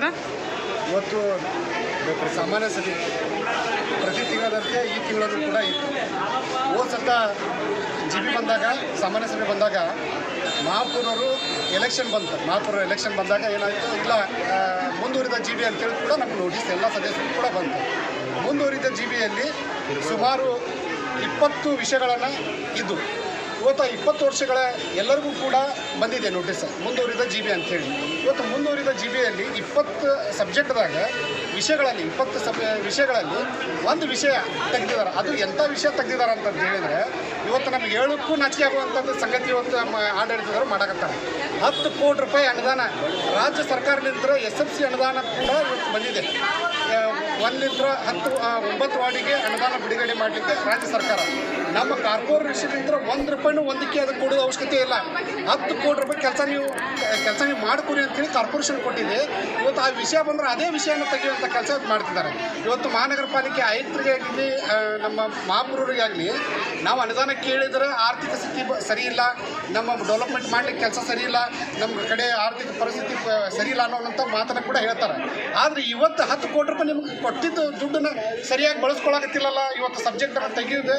ಈಗ ಇವತ್ತು ಸಾಮಾನ್ಯ ಸಭೆ ಪ್ರತಿ ತಿಂಗಳಂತೆ ಈ ತಿಂಗಳಲ್ಲೂ ಕೂಡ ಇತ್ತು. ಹೋದ ಸತ ಜಿ ಬಿ ಬಂದಾಗ, ಸಾಮಾನ್ಯ ಸಭೆ ಬಂದಾಗ ಮಹಾಪುರವರು ಎಲೆಕ್ಷನ್ ಬಂತು. ಮಹಾಪುರ ಎಲೆಕ್ಷನ್ ಬಂದಾಗ ಏನಾಯಿತು? ಇಲ್ಲ ಮುಂದುವರಿದ ಜಿ ಬಿ ಅಂತೇಳಿ ಕೂಡ ನಮ್ಗೆ ನೋಟಿಸ್ ಎಲ್ಲ ಸದಸ್ಯರು ಕೂಡ ಬಂತು. ಮುಂದುವರಿದ ಜಿ ಬಿಯಲ್ಲಿ ಸುಮಾರು ಇಪ್ಪತ್ತು ವಿಷಯಗಳನ್ನು ಇದ್ದು. ಇವತ್ತು ಇಪ್ಪತ್ತು ವರ್ಷಗಳ ಎಲ್ಲರಿಗೂ ಕೂಡ ಬಂದಿದೆ ನೋಟಿಸ್ ಮುಂದುವರಿದ ಜಿ ಬಿ ಅಂತೇಳಿ ಇವತ್ತು ಮುಂದುವರಿದ ಜಿ ಬಿಯಲ್ಲಿ ಇಪ್ಪತ್ತು ಸಬ್ಜೆಕ್ಟ್ದಾಗ ವಿಷಯಗಳಲ್ಲಿ, ಇಪ್ಪತ್ತು ಸಭೆ ವಿಷಯಗಳಲ್ಲಿ ಒಂದು ವಿಷಯ ತೆಗೆದಿದ್ದಾರೆ. ಅದು ಎಂಥ ವಿಷಯ ತೆಗೆದಿದ್ದಾರೆ ಅಂತ ಹೇಳಿದರೆ, ಇವತ್ತು ನಮ್ಗೆ ಹೇಳೋಕ್ಕೂ ನಾಚಿಕೆ ಆಗುವಂಥದ್ದು ಸಂಗತಿ ಇವತ್ತು ನಮ್ಮ ಆಡಳಿತದವರು ಮಾಡಕತ್ತಾರೆ. ಹತ್ತು ಕೋಟಿ ರೂಪಾಯಿ ಅನುದಾನ ರಾಜ್ಯ ಸರ್ಕಾರದಿಂದ ಎಸ್ ಎಫ್ ಸಿ ಅನುದಾನ ಕೂಡ ಇವತ್ತು ಬಂದಿದೆ. ಒಂದಿಂದ ಹತ್ತು ಒಂಬತ್ತು ವಾರ್ಡಿಗೆ ಅನುದಾನ ಬಿಡುಗಡೆ ಮಾಡಲಿಕ್ಕೆ ರಾಜ್ಯ ಸರ್ಕಾರ. ನಮ್ಮ ಕಾರ್ಪೊರೇಷನ್ನಿಂದ ಒಂದು ರೂಪಾಯಿನೂ ಒಂದಕ್ಕೆ ಅದಕ್ಕೆ ಕೊಡೋದು ಅವಶ್ಯಕತೆ ಇಲ್ಲ. ಹತ್ತು ಕೋಟಿ ರೂಪಾಯಿ ಕೆಲಸ ನೀವು ಕೆಲಸ ನೀವು ಮಾಡಿಕೊಡಿ ಅಂತೇಳಿ ಕಾರ್ಪೊರೇಷನ್ ಕೊಟ್ಟಿದೆ. ಇವತ್ತು ಆ ವಿಷಯ ಬಂದರೆ ಅದೇ ವಿಷಯನ ತೆಗೆಯುವಂಥ ಕೆಲಸ ಮಾಡ್ತಿದ್ದಾರೆ. ಇವತ್ತು ಮಹಾನಗರ ಪಾಲಿಕೆ ಆಯುಕ್ತರಿಗೆ ಆಗಲಿ ನಮ್ಮ ಮಹಾಪುರರಿಗೆ ಆಗಲಿ ನಾವು ಅನುದಾನ ಕೇಳಿದರೆ ಆರ್ಥಿಕ ಸ್ಥಿತಿ ಸರಿ ಇಲ್ಲ ನಮ್ಮ ಡೆವಲಪ್ಮೆಂಟ್ ಮಾಡಲಿಕ್ಕೆ ಕೆಲಸ ಸರಿ ಇಲ್ಲ ನಮ್ಮ ಕಡೆ ಆರ್ಥಿಕ ಪರಿಸ್ಥಿತಿ ಸರಿ ಇಲ್ಲ ಅನ್ನೋವಂಥ ಮಾತನ್ನು ಕೂಡ ಹೇಳ್ತಾರೆ. ಆದರೆ ಇವತ್ತು ಹತ್ತು ಕೋಟಿ ರೂಪಾಯಿ ನಿಮಗೆ ಕೊಟ್ಟಿದ್ದು ದುಡ್ಡನ್ನ ಸರಿಯಾಗಿ ಬಳಸ್ಕೊಳಕತ್ತಿಲ್ಲಲ್ಲ, ಇವತ್ತು ಸಬ್ಜೆಕ್ಟನ್ನು ತೆಗೆಯೋದು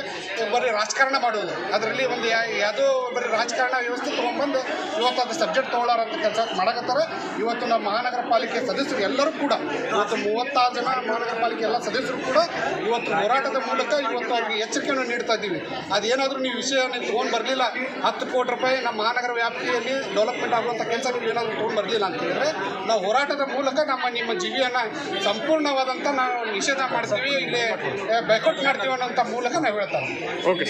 ಬರೀ ರಾಜಕಾರಣ ಮಾಡೋದು. ಅದರಲ್ಲಿ ಒಂದು ಯಾವುದೋ ಬರೀ ರಾಜಕಾರಣ ವ್ಯವಸ್ಥೆ ತೊಗೊಂಡ್ಬಂದು ಇವತ್ತು ಅದು ಸಬ್ಜೆಕ್ಟ್ ತೊಗೊಳ್ಳಾರಂಥ ಕೆಲಸ ಮಾಡಕತ್ತಾರೆ. ಇವತ್ತು ನಮ್ಮ ಮಹಾನಗರ ಪಾಲಿಕೆ ಸದಸ್ಯರು ಎಲ್ಲರೂ ಕೂಡ ಇವತ್ತು ಮೂವತ್ತಾರು ಜನ ಮಹಾನಗರ ಪಾಲಿಕೆ ಎಲ್ಲ ಸದಸ್ಯರು ಕೂಡ ಇವತ್ತು ಹೋರಾಟದ ಮೂಲಕ ಇವತ್ತು ಅವ್ರಿಗೆ ಎಚ್ಚರಿಕೆಯನ್ನು ನೀಡ್ತಾ ಇದ್ದೀವಿ. ಅದೇನಾದರೂ ನೀವು ವಿಷಯ ನೀವು ತೊಗೊಂಡು ಬರಲಿಲ್ಲ, ಹತ್ತು ಕೋಟಿ ರೂಪಾಯಿ ನಮ್ಮ ಮಹಾನಗರ ವ್ಯಾಪ್ತಿಯಲ್ಲಿ ಡೆವಲಪ್ಮೆಂಟ್ ಆಗುವಂಥ ಕೆಲಸ ನೀವು ಏನಾದರೂ ತೊಗೊಂಡು ಬರಲಿಲ್ಲ ಅಂತ ನಾವು ಹೋರಾಟದ ಮೂಲಕ ನಮ್ಮ ನಿಮ್ಮ ಜೀವಿಯನ್ನು ಸಂಪೂರ್ಣವಾದಂಥ ನಾವು ನಿಷೇಧ ಮಾಡ್ತೀವಿ ಇಲ್ಲಿ ಬೈಕೌಟ್ ಮಾಡ್ತೀವಿ ಅನ್ನೋಂಥ ಮೂಲಕ ನಾವು ಹೇಳ್ತಾ ಓಕೆ